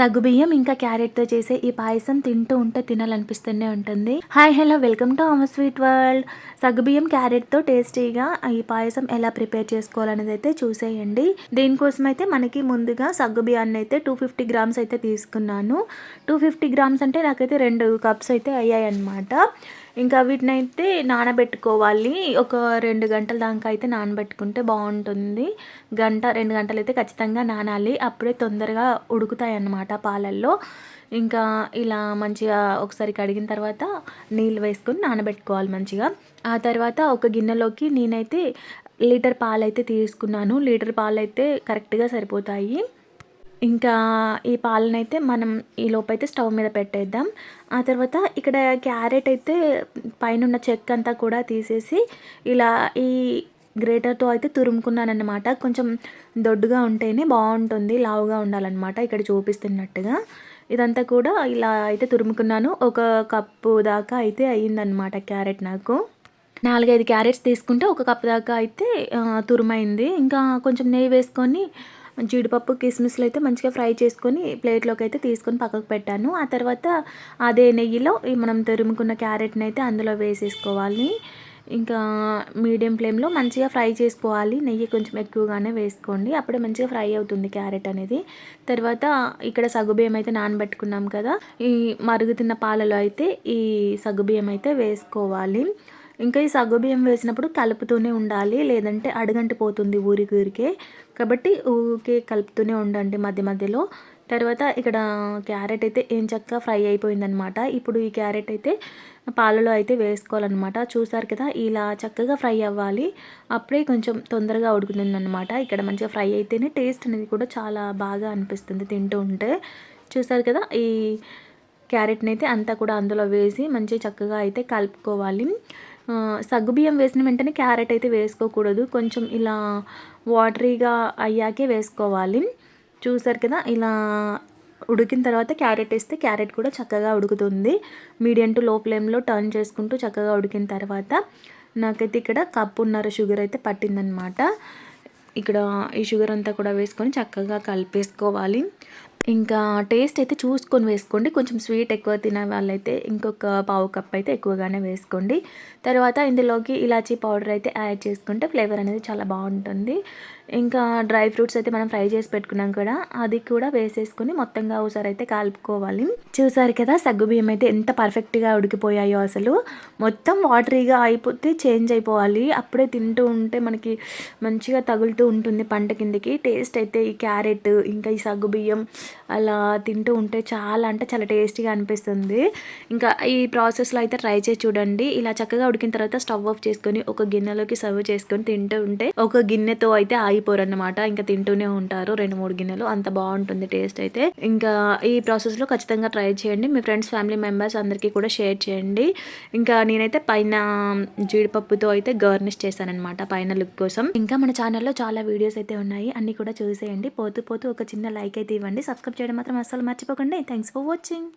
సగ్గుబియ్యం ఇంకా క్యారెట్తో చేసే ఈ పాయసం తింటూ ఉంటే తినాలనిపిస్తూనే ఉంటుంది. Hi hello welcome to our sweet world. సగ్గుబియ్యం క్యారెట్తో టేస్టీగా ఈ పాయసం ఎలా ప్రిపేర్ చేసుకోవాలనేది అయితే చూసేయండి. దీనికోసం అయితే మనకి ముందుగా సగ్గుబియ్యాన్ని అయితే టూ ఫిఫ్టీ గ్రామ్స్ అయితే తీసుకున్నాను. టూ ఫిఫ్టీ గ్రామ్స్ అంటే నాకైతే రెండు కప్స్ అయితే అయ్యాయి అనమాట ఇంకా వీటిని అయితే నానబెట్టుకోవాలి. ఒక రెండు గంటల దాకా అయితే నానబెట్టుకుంటే బాగుంటుంది. గంట రెండు గంటలు అయితే ఖచ్చితంగా నానాలి. అప్పుడే తొందరగా ఉడుకుతాయి అన్నమాట పాలల్లో. ఇంకా ఇలా మంచిగా ఒకసారి కడిగిన తర్వాత నీళ్ళు వేసుకొని నానబెట్టుకోవాలి మంచిగా. ఆ తర్వాత ఒక గిన్నెలోకి నేనైతే లీటర్ పాలైతే తీసుకున్నాను. లీటర్ పాలైతే కరెక్ట్గా సరిపోతాయి. ఇంకా ఈ పాలనైతే మనం ఈ లోపైతే స్టవ్ మీద పెట్టేద్దాం. ఆ తర్వాత ఇక్కడ క్యారెట్ అయితే పైన ఉన్న చెక్క అంతా కూడా తీసేసి ఇలా ఈ గ్రేటర్తో అయితే తురుముకున్నానమాట కొంచెం దొడ్డుగా ఉంటేనే బాగుంటుంది లావుగా ఉండాలన్నమాట ఇక్కడ చూపిస్తున్నట్టుగా. ఇదంతా కూడా ఇలా అయితే తురుముకున్నాను. ఒక కప్పు దాకా అయితే అయ్యిందనమాట క్యారెట్ నాకు. నాలుగైదు క్యారెట్స్ తీసుకుంటే ఒక కప్పు దాకా అయితే తురుమైంది. ఇంకా కొంచెం నెయ్యి వేసుకొని జీడిపప్పు కిస్మిస్లు అయితే మంచిగా ఫ్రై చేసుకొని ప్లేట్లోకి అయితే తీసుకొని పక్కకు పెట్టాను. ఆ తర్వాత అదే నెయ్యిలో మనం తురుముకున్న క్యారెట్ని అయితే అందులో వేసేసుకోవాలి. ఇంకా మీడియం ఫ్లేమ్లో మంచిగా ఫ్రై చేసుకోవాలి. నెయ్యి కొంచెం ఎక్కువగానే వేసుకోండి. అప్పుడే మంచిగా ఫ్రై అవుతుంది క్యారెట్ అనేది. తర్వాత ఇక్కడ సగ్గుబియ్యం అయితే నానబెట్టుకున్నాం కదా. ఈ మరుగుతున్న పాలలో అయితే ఈ సగ్గుబియ్యం అయితే వేసుకోవాలి. ఇంకా ఈ సగ్గుబియ్యం వేసినప్పుడు కలుపుతూనే ఉండాలి లేదంటే అడగంటి పోతుంది ఊరికి ఊరికే. కాబట్టి ఊరికే కలుపుతూనే ఉండండి మధ్య మధ్యలో. తర్వాత ఇక్కడ క్యారెట్ అయితే ఏం చక్కగా ఫ్రై అయిపోయిందనమాట ఇప్పుడు ఈ క్యారెట్ అయితే పాలలో అయితే వేసుకోవాలన్నమాట. చూసారు కదా ఇలా చక్కగా ఫ్రై అవ్వాలి. అప్పుడే కొంచెం తొందరగా ఉడుకుతుందన్నమాట ఇక్కడ మంచిగా ఫ్రై అయితేనే టేస్ట్ అనేది కూడా చాలా బాగా అనిపిస్తుంది తింటూ ఉంటే. చూసారు కదా ఈ క్యారెట్ని అయితే అంతా కూడా అందులో వేసి మంచిగా చక్కగా అయితే కలుపుకోవాలి. సగ్గుబియ్యం వేసిన వెంటనే క్యారెట్ అయితే వేసుకోకూడదు. కొంచెం ఇలా వాటరీగా అయ్యాకే వేసుకోవాలి. చూసారు కదా ఇలా ఉడికిన తర్వాత క్యారెట్ వేస్తే క్యారెట్ కూడా చక్కగా ఉడుకుతుంది. మీడియం టు లో ఫ్లేమ్లో టర్న్ చేసుకుంటూ చక్కగా ఉడికిన తర్వాత నాకైతే ఇక్కడ కప్పున్నర షుగర్ అయితే పట్టిందనమాట. ఇక్కడ ఈ షుగర్ అంతా కూడా వేసుకొని చక్కగా కలిపేసుకోవాలి. ఇంకా టేస్ట్ అయితే చూసుకొని వేసుకోండి. కొంచెం స్వీట్ ఎక్కువ తినే వాళ్ళైతే ఇంకొక పావు కప్ అయితే ఎక్కువగానే వేసుకోండి. తర్వాత ఇందులోకి ఇలాచీ పౌడర్ అయితే యాడ్ చేసుకుంటే ఫ్లేవర్ అనేది చాలా బాగుంటుంది. ఇంకా డ్రై ఫ్రూట్స్ అయితే మనం ఫ్రై చేసి పెట్టుకున్నాం కూడా అది కూడా వేసేసుకుని మొత్తంగా ఒకసారి అయితే కలుపుకోవాలి. చూసారు కదా సగ్గుబియ్యం అయితే ఎంత పర్ఫెక్ట్గా ఉడికిపోయాయో అసలు. మొత్తం వాటరీగా అయిపోతే చేంజ్ అయిపోవాలి. అప్పుడే తింటూ ఉంటే మనకి మంచిగా తగులుతూ ఉంటుంది పంట కిందకి. టేస్ట్ అయితే ఈ క్యారెట్ ఇంకా ఈ సగ్గుబియ్యం అలా తింటూ ఉంటే చాలా అంటే చాలా టేస్టీగా అనిపిస్తుంది. ఇంకా ఈ ప్రాసెస్లో అయితే ట్రై చేసి చూడండి. ఇలా చక్కగా ఉడికిన తర్వాత స్టవ్ ఆఫ్ చేసుకొని ఒక గిన్నెలోకి సర్వ్ చేసుకొని తింటూ ఉంటే ఒక గిన్నెతో అయితే ఆగిపోరు అనమాట ఇంకా తింటూనే ఉంటారు రెండు మూడు గిన్నెలు. అంత బాగుంటుంది టేస్ట్ అయితే. ఇంకా ఈ ప్రాసెస్లో ఖచ్చితంగా ట్రై చేయండి. మీ ఫ్రెండ్స్ ఫ్యామిలీ మెంబర్స్ అందరికీ కూడా షేర్ చేయండి. ఇంకా నేనైతే పైన జీడిపప్పుతో అయితే గార్నిష్ చేశాను పైన లుక్ కోసం. ఇంకా మన ఛానల్లో చాలా వీడియోస్ అయితే ఉన్నాయి. అన్ని కూడా చూసేయండి. పోతూ పోతూ ఒక చిన్న లైక్ అయితే ఇవ్వండి. సబ్స్క్రైబ్ చేయడం మాత్రం అస్సలు మర్చిపోకండి. Thanks for watching